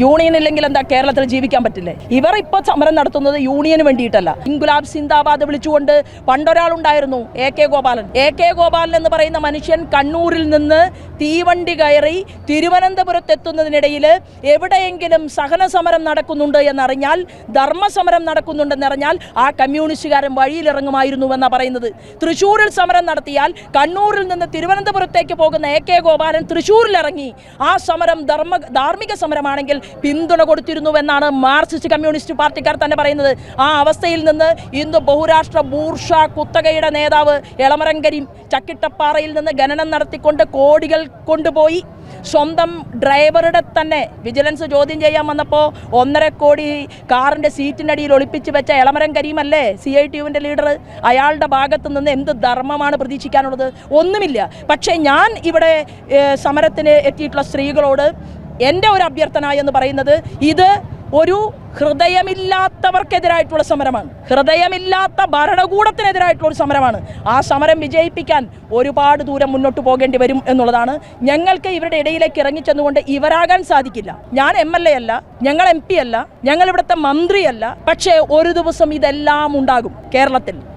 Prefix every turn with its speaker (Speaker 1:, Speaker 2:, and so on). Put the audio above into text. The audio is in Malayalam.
Speaker 1: യൂണിയൻ ഇല്ലെങ്കിൽ എന്താ കേരളത്തിൽ ജീവിക്കാൻ പറ്റില്ലേ? ഇവർ ഇപ്പോൾ സമരം നടത്തുന്നത് യൂണിയന് വേണ്ടിയിട്ടല്ല. ഇൻഗുലാബ് സിന്ദാബാദ് വിളിച്ചുകൊണ്ട് പണ്ടൊരാളുണ്ടായിരുന്നു A K Gopalan. A K Gopalan എന്ന് പറയുന്ന മനുഷ്യൻ കണ്ണൂരിൽ നിന്ന് തീവണ്ടി കയറി തിരുവനന്തപുരത്ത് എത്തുന്നതിനിടയിൽ എവിടെയെങ്കിലും സഹന സമരം നടക്കുന്നുണ്ട് എന്നറിഞ്ഞാൽ ധർമ്മസമരം നടക്കുന്നുണ്ടെന്നറിഞ്ഞാൽ ആ കമ്മ്യൂണിസ്റ്റുകാരൻ വഴിയിലിറങ്ങുമായിരുന്നു എന്നാണ് പറയുന്നത്. തൃശ്ശൂരിൽ സമരം നടത്തിയാൽ കണ്ണൂരിൽ നിന്ന് തിരുവനന്തപുരത്തേക്ക് പോകുന്ന എ കെ ഗോപാലൻ തൃശ്ശൂരിലിറങ്ങി ആ സമരം ധർമ്മ ധാർമ്മിക സമരമാണെങ്കിൽ പിന്തുണ കൊടുത്തിരുന്നുവെന്നാണ് മാർക്സിസ്റ്റ് കമ്മ്യൂണിസ്റ്റ് പാർട്ടിക്കാർ തന്നെ പറയുന്നത്. ആ അവസ്ഥയിൽ നിന്ന് ഇന്ന് ബഹുരാഷ്ട്ര ബൂർഷ കുത്തകയുടെ നേതാവ് എളമരങ്കരി ചക്കിട്ടപ്പാറയിൽ നിന്ന് ഖനനം നടത്തിക്കൊണ്ട് കോടികൾ കൊണ്ടുപോയി. സ്വന്തം ഡ്രൈവറുടെ തന്നെ വിജിലൻസ് ചോദ്യം ചെയ്യാൻ വന്നപ്പോൾ ഒന്നര കോടി കാറിന്റെ സീറ്റിനടിയിൽ ഒളിപ്പിച്ച് വെച്ച എളമരം കരീമല്ലേ സി ഐ ടി യുവിന്റെ ലീഡർ? അയാളുടെ ഭാഗത്ത് നിന്ന് എന്ത് ധർമ്മമാണ് പ്രതീക്ഷിക്കാനുള്ളത്? ഒന്നുമില്ല. പക്ഷേ ഞാൻ ഇവിടെ സമരത്തിന് എത്തിയിട്ടുള്ള സ്ത്രീകളോട് എന്റെ ഒരു അഭ്യർത്ഥന എന്ന് പറയുന്നത് ഇത് ഒരു ഹൃദയമില്ലാത്തവർക്കെതിരായിട്ടുള്ള സമരമാണ്. ഹൃദയമില്ലാത്ത ഭരണകൂടത്തിനെതിരായിട്ടുള്ള ഒരു സമരമാണ്. ആ സമരം വിജയിപ്പിക്കാൻ ഒരുപാട് ദൂരം മുന്നോട്ട് പോകേണ്ടി വരും എന്നുള്ളതാണ്. ഞങ്ങൾക്ക് ഇവരുടെ ഇടയിലേക്ക് ഇറങ്ങിച്ചെന്നുകൊണ്ട് ഇവരാകാൻ സാധിക്കില്ല. ഞാൻ എം എൽ എ അല്ല ഞങ്ങൾ എം പി അല്ല ഞങ്ങൾ ഇവിടുത്തെ മന്ത്രിയല്ല. പക്ഷേ ഒരു ദിവസം ഇതെല്ലാം ഉണ്ടാകും കേരളത്തിൽ.